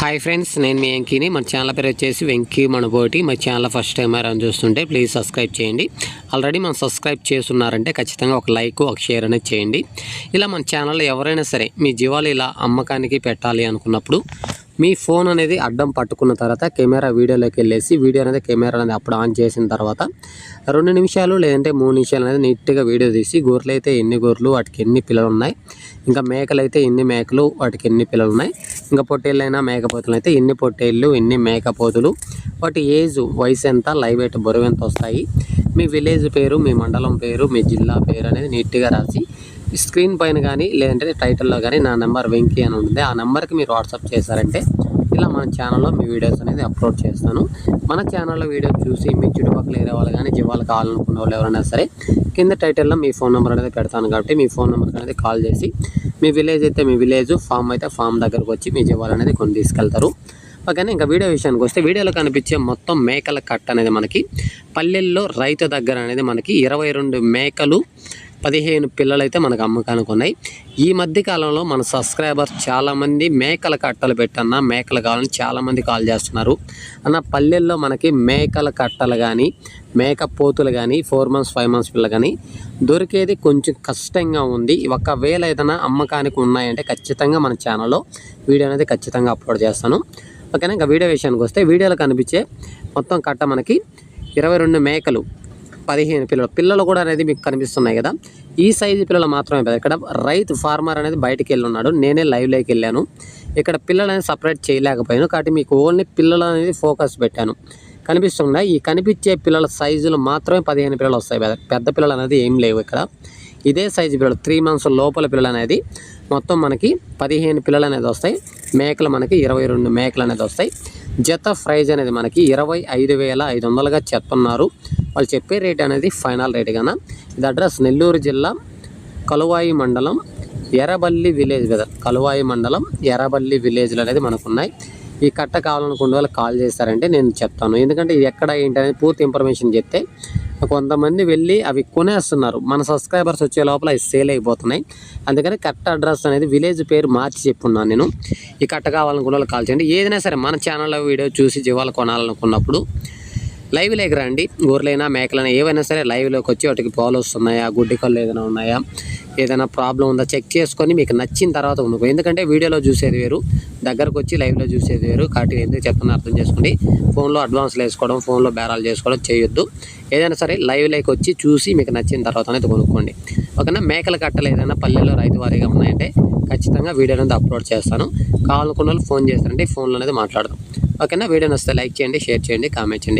Hi friends నేను మీ వెంకీని మన channel పేరు వచ్చేసి వెంకీ మనబోటి మా ఛానల్ ఫస్ట్ టైం అని చూస్తుంటే ప్లీజ్ సబ్స్క్రైబ్ చేయండి. ఆల్రెడీ మనం సబ్స్క్రైబ్ చేస్తున్నారంటే ఖచ్చితంగా ఒక లైక్ ఒక షేర్ అనేది చేయండి. ఇలా మన ఛానల్లో ఎవరైనా సరే మీ జీవాలు ఇలా అమ్మకానికి పెట్టాలి అనుకున్నప్పుడు మీ ఫోన్ అనేది అడ్డం పట్టుకున్న తర్వాత కెమెరా వీడియోలోకి వెళ్ళేసి వీడియో అనేది కెమెరా అనేది అప్పుడు ఆన్ చేసిన తర్వాత రెండు నిమిషాలు లేదంటే మూడు నిమిషాలు అనేది నీట్గా వీడియో తీసి గొర్రెలు అయితే ఎన్ని గొర్రెలు వాటికి ఎన్ని పిల్లలు ఉన్నాయి. ఇంకా మేకలు అయితే ఎన్ని మేకలు వాటికి ఎన్ని పిల్లలు ఉన్నాయి. ఇంకా పొట్టేళ్ళైనా మేకపోతులు అయితే ఎన్ని పొట్టేళ్ళు ఎన్ని మేకపోతులు వాటి ఏజ్ వయసు ఎంత లైవ్ ఎయిట్ బరువు ఎంత వస్తాయి మీ విలేజ్ పేరు మీ మండలం పేరు మీ జిల్లా పేరు అనేది నీట్గా రాసి స్క్రీన్ పైన కానీ లేదంటే టైటిల్లో కానీ నా నెంబర్ వెంకీ అని ఉంటుంది. ఆ నెంబర్కి మీరు వాట్సాప్ చేశారంటే ఇలా మన ఛానల్లో మీ వీడియోస్ అనేది అప్లోడ్ చేస్తాను. మన ఛానల్లో వీడియో చూసి మీ చుట్టుపక్కల ఏరే వాళ్ళు కానీ జీవాలు కావాలనుకున్న వాళ్ళు ఎవరైనా సరే కింద టైటిల్లో మీ ఫోన్ నెంబర్ అనేది పెడతాను కాబట్టి మీ ఫోన్ నెంబర్ అనేది కాల్ చేసి మీ విలేజ్ అయితే మీ విలేజ్ ఫామ్ అయితే ఫామ్ దగ్గరకు వచ్చి మీ జీవాలు అనేది కొన్ని తీసుకెళ్తారు. ఓకేనా? ఇంకా వీడియో విషయానికి వస్తే వీడియోలో కనిపించే మొత్తం మేకల కట్ట అనేది మనకి పల్లెల్లో రైతు దగ్గర అనేది మనకి ఇరవై రెండు మేకలు పదిహేను పిల్లలైతే మనకు అమ్మకానికి ఉన్నాయి. ఈ మధ్య కాలంలో మన సబ్స్క్రైబర్స్ చాలామంది మేకల కట్టలు పెట్టన్న మేకలు కావాలని చాలామంది కాల్ చేస్తున్నారు. అన్న పల్లెల్లో మనకి మేకల కట్టలు కానీ మేక పోతులు కానీ ఫోర్ మంత్స్ ఫైవ్ మంత్స్ పిల్లలు కానీ దొరికేది కొంచెం కష్టంగా ఉంది. ఒకవేళ ఏదైనా అమ్మకానికి ఉన్నాయంటే ఖచ్చితంగా మన ఛానల్లో వీడియో అనేది ఖచ్చితంగా అప్లోడ్ చేస్తాను. ఓకేనా? ఇంకా వీడియో విషయానికి వస్తే వీడియోలో కనిపించే మొత్తం కట్ట మనకి ఇరవై రెండు మేకలు. పదిహేను పిల్లలు. పిల్లలు కూడా అనేది మీకు కనిపిస్తున్నాయి కదా. ఈ సైజు పిల్లలు మాత్రమే పెద్ద ఇక్కడ రైతు ఫార్మర్ అనేది బయటికి వెళ్ళి ఉన్నాడు నేనే లైవ్లోకి వెళ్ళాను. ఇక్కడ పిల్లలు అనేది సపరేట్ చేయలేకపోయాను. కాబట్టి మీకు ఓన్లీ పిల్లలు అనేది ఫోకస్ పెట్టాను. కనిపిస్తుందా ఈ కనిపించే పిల్లల సైజులు మాత్రమే పదిహేను పిల్లలు వస్తాయి. పెద్ద పిల్లలు అనేది ఏం లేవు ఇక్కడ. ఇదే సైజు పిల్లలు. త్రీ మంత్స్ లోపల పిల్లలు అనేది మొత్తం మనకి పదిహేను పిల్లలు అనేది వస్తాయి. మేకలు మనకి ఇరవై రెండు మేకలు అనేది వస్తాయి. జత ప్రైజ్ అనేది మనకి ఇరవై ఐదు వేల ఐదు వందలుగా చెప్తున్నారు వాళ్ళు చెప్పే రేట్ అనేది ఫైనల్ రేట్ కన్నా ఇది అడ్రస్ నెల్లూరు జిల్లా కలువాయి మండలం ఎర్రబల్లి విలేజ్ కదా. కలువాయి మండలం ఎర్రబల్లి విలేజ్లు అనేది మనకు ఉన్నాయి ఈ కట్ట కావాలనుకున్న వాళ్ళు కాల్ చేస్తారంటే నేను చెప్తాను. ఎందుకంటే ఇది ఎక్కడ ఏంటి అనేది పూర్తి ఇన్ఫర్మేషన్ చెప్తే కొంతమంది వెళ్ళి అవి కొనేస్తున్నారు. మన సబ్స్క్రైబర్స్ వచ్చే లోపల అవి సేల్ అయిపోతున్నాయి. అందుకని కరెక్ట్ అడ్రస్ అనేది విలేజ్ పేరు మార్చి చెప్పున్నాను నేను. ఈ కట్ట కావాలనుకున్న వాళ్ళు కాల్ చేయండి. ఏదైనా సరే మన ఛానల్లో వీడియో చూసి జీవాలు కొనాలనుకున్నప్పుడు లైవ్ లేక రండి. గొర్రెలైనా మేకలైనా ఏవైనా సరే లైవ్లోకి వచ్చి వాటికి పాలు వస్తున్నాయా? గుడ్డి కళ్ళు ఏదైనా ఉన్నాయా? ఏదైనా ప్రాబ్లం ఉందా? చెక్ చేసుకొని మీకు నచ్చిన తర్వాత ఉండుకో. ఎందుకంటే వీడియోలో చూసేది వేరు దగ్గరకు వచ్చి లైవ్లో చూసేది వేరు. కాబట్టి ఎందుకు చెప్తున్నా అర్థం చేసుకోండి. ఫోన్లో అడ్వాన్స్లు వేసుకోవడం ఫోన్లో బేరాలు చేసుకోవడం చేయొద్దు. ఏదైనా సరే లైవ్ లైక్ వచ్చి చూసి మీకు నచ్చిన తర్వాత అనేది కొనుక్కోండి. ఓకేనా? మేకల కట్టలు ఏదైనా పల్లెల్లో రైతు వారీగా ఉన్నాయంటే ఖచ్చితంగా వీడియో అనేది అప్లోడ్ చేస్తాను. కావాలనుకున్న వాళ్ళు ఫోన్ చేస్తారంటే ఫోన్లో అనేది మాట్లాడదాం ఓకేనా? వీడియో వస్తే లైక్ చేయండి షేర్ చేయండి కామెంట్ చేయండి.